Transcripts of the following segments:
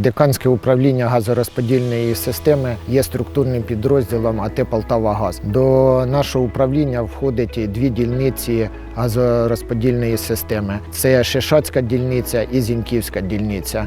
Деканське управління газорозподільної системи є структурним підрозділом АТ «Полтавагаз». До нашого управління входить дві дільниці газорозподільної системи. Це Шишацька дільниця і Зіньківська дільниця.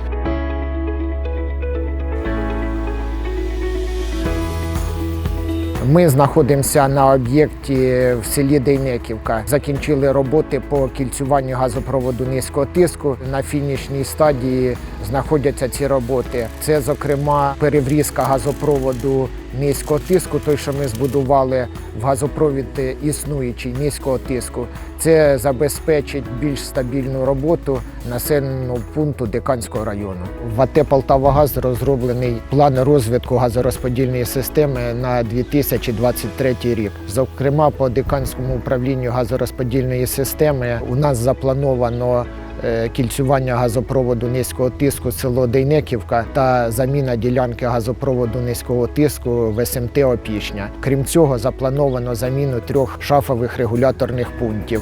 Ми знаходимося на об'єкті в селі Дейнеківка. Закінчили роботи по кільцюванню газопроводу низького тиску. На фінішній стадії знаходяться ці роботи. Це, зокрема, переврізка газопроводу низького тиску, той, що ми збудували в газопровід існуючий низького тиску. Це забезпечить більш стабільну роботу населеного пункту Диканського району. В АТ «Полтавагаз» розроблений план розвитку газорозподільної системи на 2023 рік. Зокрема, по Диканському управлінню газорозподільної системи у нас заплановано кільцювання газопроводу низького тиску село Дейнеківка та заміна ділянки газопроводу низького тиску в СМТ Опішня. Крім цього, заплановано заміну трьох шафових регуляторних пунктів.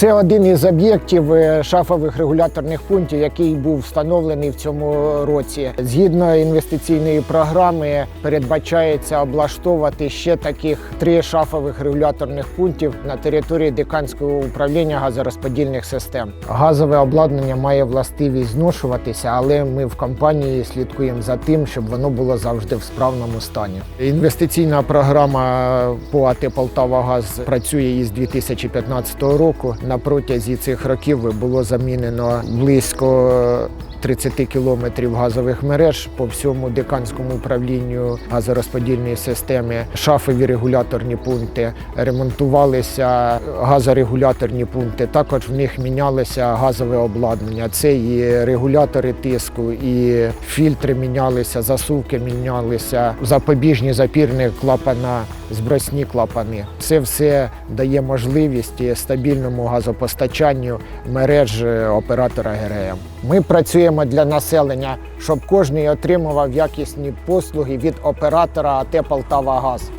Це один із об'єктів е, шафових регуляторних пунктів, який був встановлений в цьому році. Згідно інвестиційної програми, передбачається облаштовувати ще таких три шафових регуляторних пунктів на території Диканського управління газорозподільних систем. Газове обладнання має властивість зношуватися, але ми в компанії слідкуємо за тим, щоб воно було завжди в справному стані. Інвестиційна програма по АТ «Полтавагаз» працює із 2015 року. На протязі цих років було замінено близько 30 кілометрів газових мереж по всьому деканському управлінню газорозподільної системи. Шафові регуляторні пункти ремонтувалися газорегуляторні пункти. Також в них мінялося газове обладнання. Це і регулятори тиску, і фільтри мінялися, засувки мінялися, запобіжні запірні клапана, збросні клапани. Це все дає можливість стабільному газопостачанню мереж оператора ГРМ. Ми працюємо для населення, щоб кожен отримував якісні послуги від оператора АТ «Полтавагаз».